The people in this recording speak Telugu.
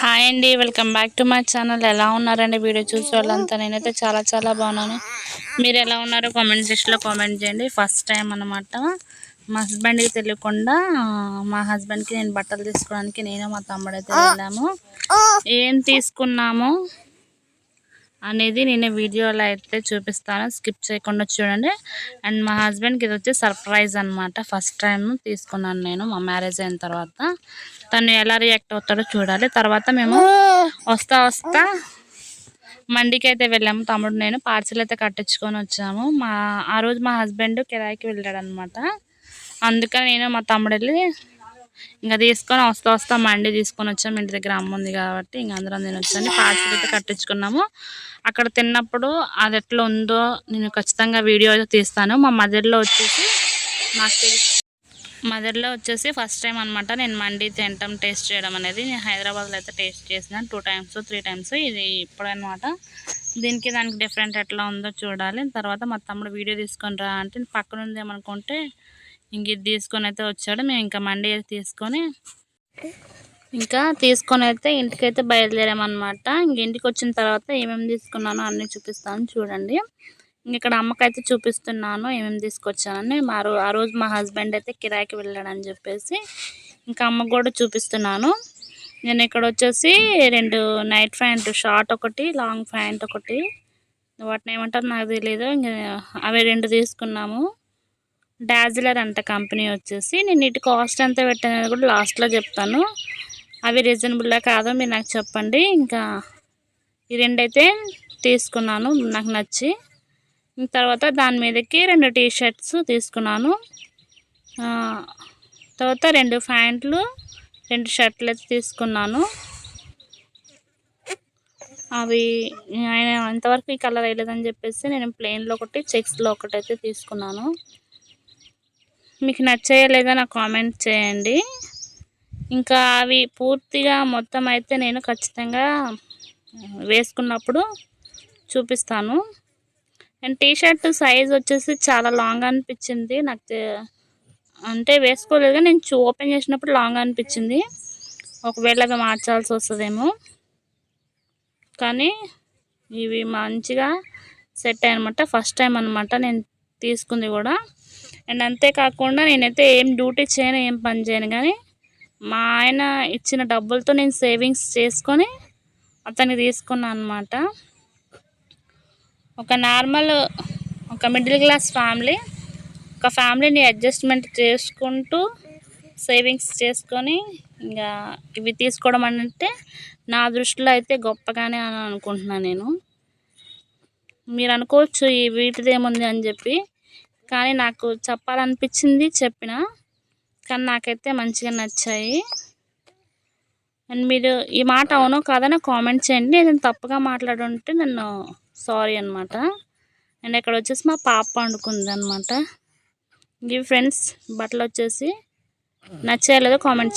హాయ్ అండి welcome back to my channel. ఎలా ఉన్నారండి వీడియో చూసే వాళ్ళంతా? నేనైతే చాలా చాలా బాగున్నాను. మీరు ఎలా ఉన్నారో కామెంట్ సెక్షన్లో కామెంట్ చేయండి. ఫస్ట్ టైం అనమాట మా హస్బెండ్కి తెలియకుండా మా హస్బెండ్కి నేను బట్టలు తీసుకోవడానికి నేను మా తమ్ముడైతే వెళ్ళాము. ఏం తీసుకున్నాము? అనేది నేను వీడియోలో అయితే చూపిస్తాను. స్కిప్ చేయకుండా చూడండి. అండ్ మా హస్బెండ్కి ఇది వచ్చి సర్ప్రైజ్ అనమాట ఫస్ట్ టైం తీసుకున్నాను నేను మా మ్యారేజ్ అయిన తర్వాత. తను ఎలా రియాక్ట్ అవుతాడో చూడాలి. తర్వాత మేము వస్తా వస్తా మండికి అయితే వెళ్ళాము. తమ్ముడు నేను పార్సిల్ అయితే కట్టించుకొని వచ్చాము. మా ఆ రోజు మా హస్బెండ్ కిరాయికి వెళ్ళాడు అనమాట అందుకని నేను మా తమ్ముడు వెళ్ళి ఇంకా తీసుకొని వస్తా వస్తా మండి తీసుకొని వచ్చాము ఇంటి దగ్గర అమ్మ ఉంది కాబట్టి ఇంక అందరం నేను వచ్చాను పార్సిల్ అయితే కట్టించుకున్నాము. అక్కడ తిన్నప్పుడు అది ఎట్లా ఉందో నేను ఖచ్చితంగా వీడియో తీస్తాను. మా మదర్లో వచ్చేసి నాకు మదర్లో వచ్చేసి ఫస్ట్ టైం అనమాట నేను మండి తినటం టేస్ట్ చేయడం అనేది. నేను హైదరాబాద్లో అయితే టేస్ట్ చేసిన టూ టైమ్స్ త్రీ టైమ్స్. ఇది ఇప్పుడనమాట దీనికి దానికి డిఫరెంట్ ఎట్లా ఉందో చూడాలి. తర్వాత మా తమ్ముడు వీడియో తీసుకొని రా అంటే పక్కన ఉందేమనుకుంటే ఇంక ఇది తీసుకొని అయితే వచ్చాడు. మేము ఇంకా మండి తీసుకొని ఇంకా తీసుకొని అయితే ఇంటికైతే బయలుదేరామన్నమాట. ఇంక ఇంటికి వచ్చిన తర్వాత ఏమేమి తీసుకున్నానో అన్నీ చూపిస్తాను చూడండి. ఇక్కడ అమ్మకైతే చూపిస్తున్నాను ఏమేమి తీసుకొచ్చానని. మా ఆ రోజు మా హస్బెండ్ అయితే కిరాయికి వెళ్ళాడని చెప్పేసి ఇంకా అమ్మకు కూడా చూపిస్తున్నాను. నేను ఇక్కడ వచ్చేసి రెండు నైట్ ప్యాంట్ షార్ట్ ఒకటి లాంగ్ ప్యాంట్ ఒకటి. వాటిని ఏమంటారు నాకు తెలియదు ఇంకా అవి రెండు తీసుకున్నాము. డాజిలర్ అంట కంపెనీ వచ్చేసి. నేను ఇటు కాస్ట్ ఎంత పెట్టానని కూడా లాస్ట్లో చెప్తాను. అవి రీజనబుల్లా కాదో మీరు నాకు చెప్పండి. ఇంకా ఈ రెండైతే తీసుకున్నాను నాకు నచ్చి. తర్వాత దాని మీదకి రెండు టీ షర్ట్స్ తీసుకున్నాను తర్వాత రెండు ప్యాంట్లు రెండు షర్ట్లు అయితే తీసుకున్నాను. అవి ఆయన అంతవరకు ఈ కలర్ వేయలేదని చెప్పేసి నేను ప్లెయిన్లో ఒకటి చెక్స్లో ఒకటి అయితే తీసుకున్నాను. మీకు నచ్చాయో లేదా నాకు కామెంట్ చేయండి. ఇంకా అవి పూర్తిగా మొత్తం అయితే నేను ఖచ్చితంగా వేసుకున్నప్పుడు చూపిస్తాను. అండ్ టీ షర్ట్ సైజ్ వచ్చేసి చాలా లాంగ్ అనిపించింది. నాకు అంటే వేసుకోలేదు నేను ఓపెన్ చేసినప్పుడు లాంగ్ అనిపించింది. ఒకవేళ అవి మార్చాల్సి వస్తుందేమో. కానీ ఇవి మంచిగా సెట్ అయ్యనమాట ఫస్ట్ టైం అనమాట నేను తీసుకుంది కూడా. అండ్ అంతేకాకుండా నేనైతే ఏం డ్యూటీ చేయను ఏం పని చేయను. కానీ మా ఆయన ఇచ్చిన డబ్బులతో నేను సేవింగ్స్ చేసుకొని అతనికి తీసుకున్నాను అనమాట ఒక నార్మల్ ఒక మిడిల్ క్లాస్ ఫ్యామిలీ ఒక ఫ్యామిలీని అడ్జస్ట్మెంట్ చేసుకుంటూ సేవింగ్స్ చేసుకొని ఇంకా ఇవి తీసుకోవడం అంటే నా దృష్టిలో అయితే గొప్పగానే అని అనుకుంటున్నాను నేను. మీరు అనుకోవచ్చు ఈ వీటిదేముంది అని చెప్పి. కానీ నాకు చెప్పాలనిపించింది చెప్పిన కానీ నాకైతే మంచిగా నచ్చాయి. అండ్ మీరు ఈ మాట అవునో కాదని కామెంట్ చేయండి. నేను తప్పుగా మాట్లాడుంటే నన్ను సారీ అనమాట అండ్ ఇక్కడ వచ్చేసి మా పాప వండుకుంది అనమాట ఇవి ఫ్రెండ్స్ బట్టలు వచ్చేసి నచ్చేయలేదో కామెంట్ చేయండి.